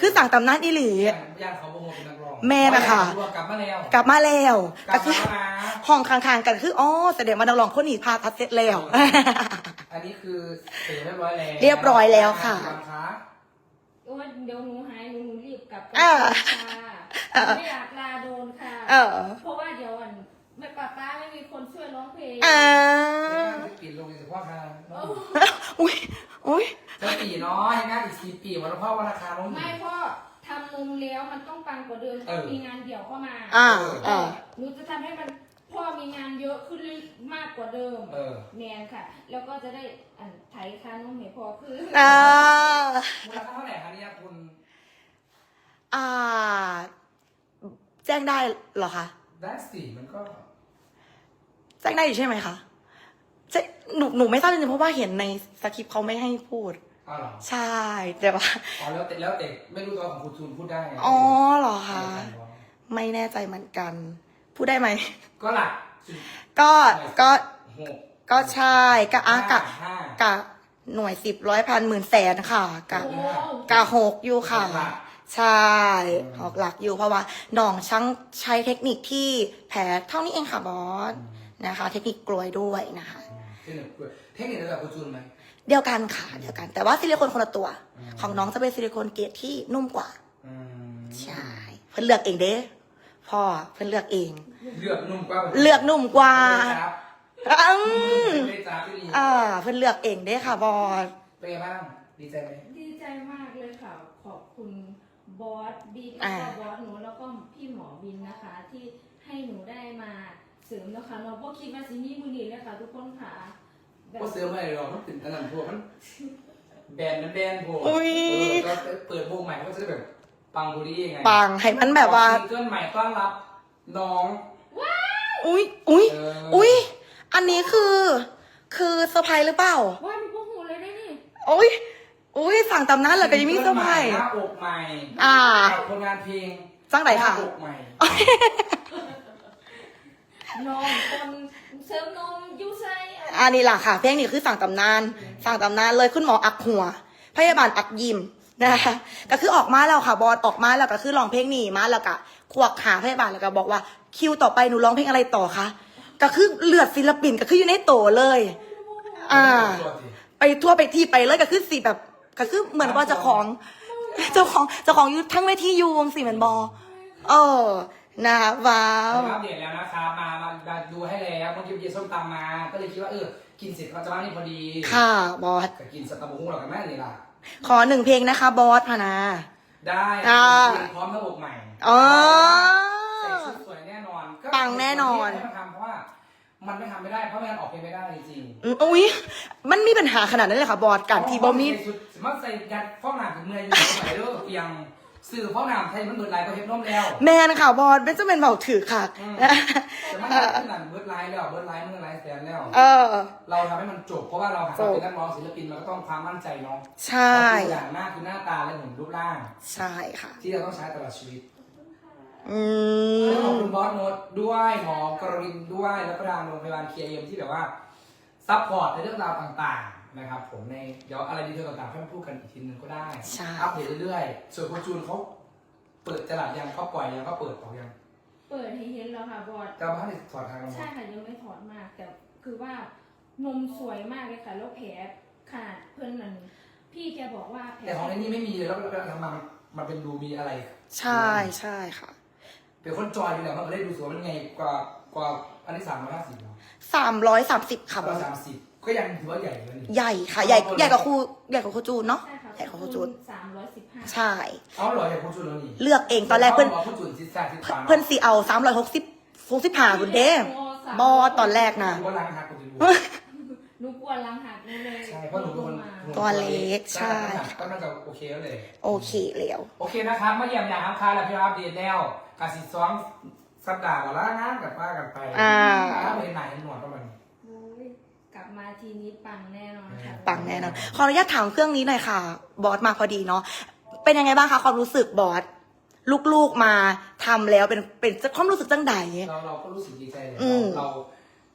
คือสั่งตำนานอีหลี ย่านเขาโปรโมทเป็นนักร้องแม่น่ะค่ะกลับมาแล้ว กลับมาแล้วกลัก็บคือมาแล้วนะ ห้องข้างๆกันคืออ๋อแสดงว่านักร้องคนนี้พาทัดเสร็จแล้ว อันนี้คือเสร็จเรียบร้อยแล้วเรียบร้อยแล้วค่ะกี่วันคะโอ้ยเดี๋ยวหนูหายหนูหนูรีบกลับไปอ่าค่ะเออไม่อยากลาโดนค่ะ เออเพราะว่าเดี๋ยวอันแม่ป้าป้าไม่มีคนช่วยร้องเพลงอ่าจะปิดลงในเฉพาะค่ะโอ้อุ้ยอุ้ย จะปีเนาะยังงานอีกสี่ปีวันละพ่อวันราคาลงไม่พ่อทำมุมแล้วมันต้องปังกว่าเดิมเออมีงานเดี่ยวเข้ามาอ่าเออ่าอหนูจะทำให้มันพ่อมีงานเยอะขึ้นมากกว่าเดิมเออแมนค่ะ แล้วก็จะได้อันไถคานุ่มให้พอคืออ่ามูลค่าเท่าไหร่คะเนี่ยคุณอ่า แจ้งได้เหรอคะได้สี่มันก็แจ้งได้อยู่ใช่ไหมคะใช่หนูหนูไม่ทราบจริงๆเพราะว่าเห็นในสคริปต์เขาไม่ให้พูด อ้าวเหรอใช่แต่ว่าอ๋อแล้วแต่แล้วแต่ไม่รู้ตัวของคุณจูนพูดได้ไงอ๋อเหรอคะไม่ทันบอกไม่แน่ใจเหมือนกัน พูดได้ไหมก็หลักสิบก็ก็หกก็ใช่ก็อะกะห้ากะหน่วยสิบร้อยพันหมื่นแสนค่ะกะโอ้กะหกอยู่ค่ะหลักใช่หอกหลักอยู่เพราะว่าน้องช่างใช้เทคนิคที่แผลเท่านี้เองค่ะบอสนะคะ เทคนิคกลวยด้วยนะคะ เทคนิคเทคนิคระดับคุณจูนไหม เดียวกันค่ะ เดียวกัน แต่ว่าซิลิโคนคนละตัวอืมของน้องจะเป็นซิลิโคนเกรดที่นุ่มกว่าอืมใช่เพิ่นเลือกเองเด้พ่อเพิ่นเลือกเอง เลือกนุ่มกว่าเลือกนุ่มกว่าไม่ได้จับอืมไม่ได้จับที่ดีอ่าเพิ่นเลือกเองเด้ค่ะบอสเป็นไงบ้างดีใจไหมดีใจมากเลยค่ะ ขอบคุณบอสบิ๊กอ่าแล้วก็บอสหนูแล้วก็พี่หมอบินนะคะ ที่ให้หนูได้มาเสริมนะคะเราก็คิดว่าสินี่มือนีเลยค่ะทุกคนค่ะแบบ ก็เสื้อไม่หรอกมันเป็นอันนั้นพวกมันแบรนด์มันแบรนด์พวกอุ๊ย เออก็เปิดวงใหม่ก็จะได้แบบปังบุรีไงปังให้มันแบบว่าซิงเกิลใหม่ต้อนรับน้อง อุ้ยอุ้ยเอออุ้ยอันนี้คือ คือเซอร์ไพรส์หรือเปล่า ว่ามีพวกหูเลยได้นี่อุ้ยอุ้ยสั่งตำนานเลยก็ยังมีเซอร์ไพรส์หน้าอกใหม่อ่าผลงานเพลงจังไหนค่ะหน้าอกใหม่นมคน เสริมนมยูไซอันนี้ล่ะค่ะ เพลงนี้คือสั่งตำนานสั่งตำนานเลยคุณหมออักหัว พยาบาลอักยิมนะคะก็คือออกมาแล้วค่ะบอลออกมาแล้วก็คือร้องเพลงนี้มาแล้วก็ควักหาพยาบาลแล้วก็บอกว่าคิวต่อไปหนูร้องเพลงอะไรต่อคะก็คือเลือดศิลปินก็คืออยู่ในโตเลย อ่า ไปทั่วไปที่ไปเลยก็คือสิแบบก็คือเหมือนว่าเจ้าของ เจ้าของเจ้าของอยูทั้งเวทีอยูวงสิเหมือนบอเออ นะคะว้าวอัปเดตแล้วนะคะมามามาดูให้แล้วเมื่อกี้เย็นส้มตำมา ก็เลยคิดว่าเออกินเสร็จเราจะมานี่พอดีค่ะบอสก็กินสตาร์บุ้งเรากันแม่นี่ล่ะขอหนึ่งเพลงนะคะบอสพานา ได้อ่าพร้อมระบบใหม่อ๋อใส่ชุดสวยแน่นอนก็ปังแน่นอนให้มันทำเพราะว่ามันไม่ทำไม่ได้เพราะไม่งั้นออกเพลงไม่ได้จริงอืมอุ้ยมันมีปัญหาขนาดนั้นเลยค่ะบอสๆการที่บอมีใส่ชุดสมมติใส่ยัดฟองน้ำถึงเมื่อยอยู่ใส่เรื่องเตียง สื่อฟองน้ำไทยมันเบิดไลน์ก็เฮ็ดน้มแล้ว แมนค่ะบอสเป็นเจ้าเป็นเบาถือค่ะอืม แต่มันขึ้นหนังเบิดไลน์แล้วเบิดไลน์เมื่อไลน์แสนแล้ว เออ เราทำให้มันจบเพราะว่าเราหาจบ เป็นนักร้องศิลปินมันก็ต้องความมั่นใจเนาะใช่ตัวอย่างหน้าคือหน้าตาและหุ่นรูปร่าง ใช่ค่ะ ที่เราต้องใช้ตลอดชีวิตอืแล้วขอบม คุณบอสโนตด้วยหมอกรวินด้วยแล้วก็ทางโรงพยาบาลเคียเอ็มที่แบบว่าซัพพอร์ตในเรื่องราวต่างๆ นะครับผมในเดี๋ยวอะไรดีเทลต่างๆค่อยมาพูดกันอีกทีนึงก็ได้ใช่ อัปเดตเรื่อยๆ ส่วนคุณจูนเขาเปิดตลาดยังเขาปล่อยยังเขาเปิดออกยังเปิดให้เห็นแล้วค่ะบอสแต่ว่าให้ถอดทางกันหมใช่ดค่ะยังไม่ถอดมาก แต่คือว่านมสวยมากเลยค่ะแล้วแผลขนาดเพื่อนมันพี่แกบอกว่าแผลแต่ของในนี่ไม่มีเลยแล้วแล้วทำมามันมันเป็นดูมีอะไรใช่ใช่ค่ะ เป็นคนจอยอยู่แล้วมันก็ได้ดูสวยมันไงกว่ากว่าอันที่สามร้อยห้าสิบเนาะสามร้อยสามสิบค่ะบร้ออยสสามสิบ ก็ยังถือว่าใหญ่เลยนี่ ใหญ่ค่ะ ใหญ่ใหญ่กว่าครูใหญ่กว่าครูจูนเนาะ ใช่ค่ะใหญ่กว่าครูจูน สามร้อยสิบห้าใช่ เอาเหรออย่างคุณจูนแล้วนี่เลือกเองตอนแรกเพื่อนขาบคุณจูนซิซ่าซิซ่าเพื่อนสีเอาสามร้อยหกสิบหกสิบห้าคุณเด้บอตอนแรกนะดูว่าล้างหักคุณจูนหนูกลัวลังหักหนูเลยใช่เพราะหนูเป็นคนมาตัวเล็กใช่ ก็น่าจะโอเคแล้วเลย โอเคแล้ว โอเคนะครับมาเยี่ยมยามค้าแล้วพี่อัปเดตแล้วกสิซ้อมสัปดาห์ละละงานกับป้ากันไปอ่า ถ้าไปไหนหนวดประมาณนี้โอ้ย กลับมาทีนี้ปังแน่นอนค่ะปังแน่นอนขออนุญาตถามเครื่องนี้หน่อยค่ะ บอสมาพอดีเนาะเป็นยังไงบ้างคะความรู้สึกบอสลูกๆมาทำแล้วเป็นเป็นความรู้สึกจังใด เราเราก็รู้สึกดีใจเลยอืมเรา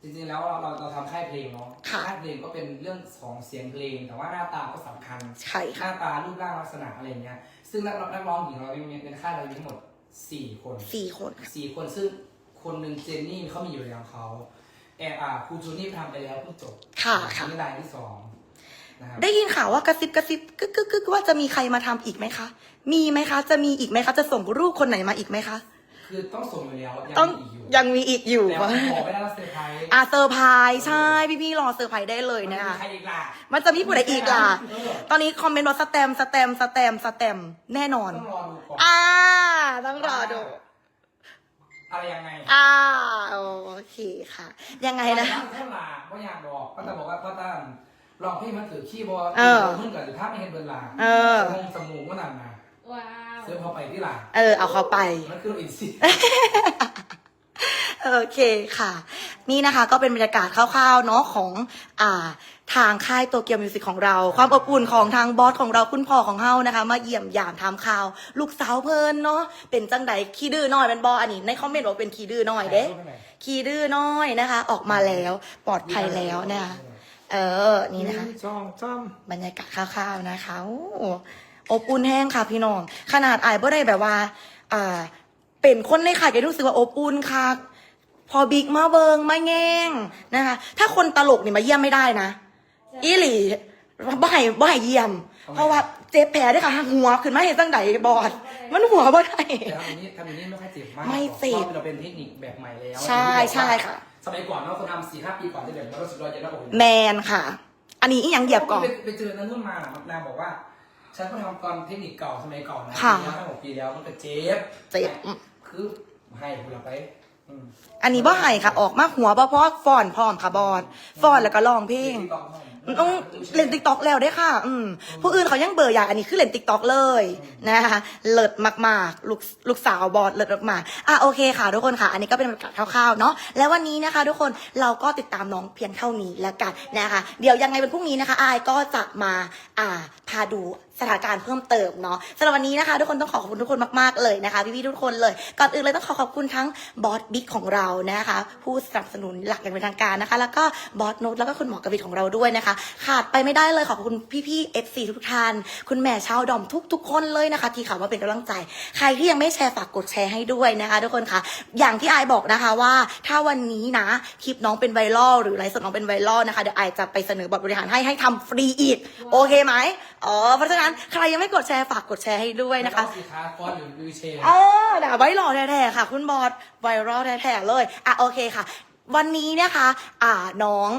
จริงๆแล้วเราเราเราทำค่ายเพลงเนาะค่ะ ค่ายเพลงก็เป็นเรื่องของเสียงเพลง แต่ว่าหน้าตาก็สำคัญใช่หค่ะน้าตารูปร่างลักษณะอะไรเงี้ยซึ่งซึ่งนักนักร้องหญิงเรามีในค่ายเรามีทั้งหมดสี่คนสี่คนค่ะ สี่คนซึ่งคนหนึ่งเจนนี่เขามีอยู่แล้วเขา แอร์อ่าครูจูนี่ทำไปแล้วเพิ่งจบค่ะค่ะ นี่รายที่สองนะครับได้ยินข่าวว่ากระซิบกระซิบกึกกึกกึกว่าจะมีใครมาทำอีกไหมคะ มีไหมคะ จะมีอีกไหมคะ จะส่งรูปคนไหนมาอีกไหมคะ คือต้องส่งอยู่แล้วยังต้องมีอีกอยู่ยังมีอีกอยู่แต่ว่าบอกไม่ได้ว่าเซอร์ไพรส์อะเซอร์ไพรส์ใช่ พี่ๆรอเซอร์ไพรส์ได้เลยนะคะมัมีใครอีกล่ะมันจะมีผู้ใดอีกล่ะเออตอนนี้คอมเมนต์ว่าสแตมป์สแตมป์สแตมป์สแตมป์แน่นอน ต้องรอดูก่อน อ่าต้องรอดู อะไรยังไงอ่าโอเคค่ะ ยังไงนะเท่าหลาว่าอยากบอกป้าตาบอกว่าป้าตาลองพี่มันถือขี้บอลเออเพิ่งเกิดภาพไม่เห็นเบนลาเออสมองสมูกก็นั่นนะว้าวซื้อพอไปที่หลังเออเอาเขาไปมันคืออินซี โอเคค่ะ นี่นะคะก็เป็นบรรยากาศคร่าวๆเนาะของอ่าทางค่ายโตเกียวมิวสิกของเรา ความอบอุ่นของทางบอสของเราคุณพ่อของเฮานะคะ มาเยี่ยมยามทำข่าว ลูกสาวเพลินเนาะเป็นจังไดขี้ดื้อน้อยเป็นบออันนี้ในคอมเมนต์บอกเป็นขี้ดื้อน้อยเด้ขี้ดื้อน้อยนะคะ ออกมาแล้วปลอดภัยแล้วนะคะเออนี่นะคะจ้องจ้อบรรยากาศคร่าวๆนะคะโอ้อบอุ่นแห้งค่ะพี่น้องขนาดอายบ่ได้แบบว่า อ่า เป็นคนในข่ายก็รู้สึกว่าอบอุ่นค่ะ พอบิ๊กมาเบิงมาแง่งนะคะ ถ้าคนตลกนี่มาเยี่ยมไม่ได้นะ อีหลีบ่ให้บ่ให้เยี่ยม เพราะว่าเจ็บแผลด้วยค่ะหัวขึ้นมาเห็นตั้งใดบอด มันหัวบ่ได้แต่ทำอย่างนี้ทำอย่างนี้ไม่ค่อยเจ็บมากไม่เจ็บ พราะเราเป็นเทคนิคแบบใหม่แล้วใช่ใช่ค่ะ สมัยก่อนเราคนทำสี่ห้าปีก่อนจะแบบเราสุดยอดจะได้บอกแมนค่ะ อันนี้อีหยังเหยียบก่อน ไปไปเจอนั้นนุ่นมาน่ะนางบอกว่าฉันก็ทำตอนเทคนิคเก่าสมัยก่อนนะค่ะห้าหกปีแล้วมันก็เจ็บเจ็บอืมคือให้คุณเราไป อันนี้บ่ให้ค่ะ ออกมาหัวบ่พอฟอนพร้อมค่ะบอดฟอนแล้วก็ร้องเพลง ต้องเล่นติ๊กต็อกแล้วได้ค่ะ อืมผู้อื่นเขายังเบื่ออยากอันนี้คือเล่นติ๊กต็อกเลยนะคะเลิศมากๆลูกลูกสาวบอสเลิศมากๆอะโอเคค่ะ ทุกคนค่ะ อันนี้ก็เป็นบรรยากาศคร่าวๆเนาะแล้ววันนี้นะคะ ทุกคนเราก็ติดตามน้องเพียงเท่านี้แล้วกันนะคะ เดี๋ยวยังไงเป็นพรุ่งนี้นะคะอายก็จะมาอ่าพาดูสถานการณ์เพิ่มเติมเนาะสำหรับวันนี้นะคะ ทุกคนต้องขอขอบคุณทุกคนมากๆเลยนะคะพี่ๆทุกคนเลยก่อนอื่นเลยต้องขอขอบคุณทั้งบอสบิ๊กของเรานะคะ ผู้สนับสนุนหลักอย่างเป็นทางการนะคะ แล้วก็บอสโนตแล้วก็คุณหมอกระบิดของเราด้วยนะคะขาดไปไม่ได้เลยขอบคุณพี่ๆ FC ทุกท่าน คุณแม่ชาวดอมทุก ๆ คนเลยนะคะ ที่เขามาเป็นกำลังใจ ใครที่ยังไม่แชร์ฝากกดแชร์ให้ด้วยนะคะทุกคนค่ะอย่างที่ไอายบอกนะคะว่าถ้าวันนี้นะคลิปน้องเป็นไวรัลหรือไลฟ์สดน้องเป็นไวรัลนะคะเดี๋ยวไอายจะไปเสนอบทบริหารให้ให้ทำฟรีอีกโอเคไหมอ๋อเพราะฉะนั้นใครยังไม่กดแชร์ฝากกดแชร์ให้ด้วยนะคะสีขาฟอนหรือวิวเชร์เออด่าไว้หล่อแท้ๆค่ะ คุณบอสไวรัลแท้ๆเลยอะโอเคค่ะ วันนี้นะคะ อ่าน้อง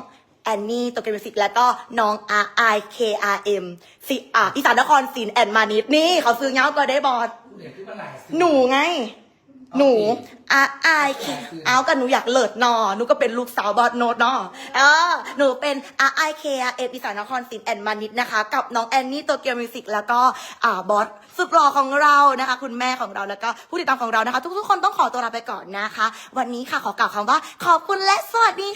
แอนนี่ตัวเกมมิวสิกแล้วก็น้อง R I K R M สิอ่าอีสานนครศิลป์แอนมานิดนี่เขาซื้อเงาก็ได้บอสเดี๋ยวขึ้นมาหลายสิ หนูไง หนู R I K เอากันหนูอยากเลิศนอหนูก็เป็นลูกสาวบอสโนดนอเออหนูเป็น R I K R M อีสานนครศิลป์แอนมานิดนะคะ กับน้องแอนนี่ตัวเกียวมิวสิกแล้วก็อ่าบอสสุดหล่อของเรานะคะ คุณแม่ของเราแล้วก็ผู้ติดตามของเรานะคะ ทุกๆคนต้องขอตัวลาไปก่อนนะคะ วันนี้ค่ะขอกล่าวคำว่าขอบคุณและสวัสดีค่ะ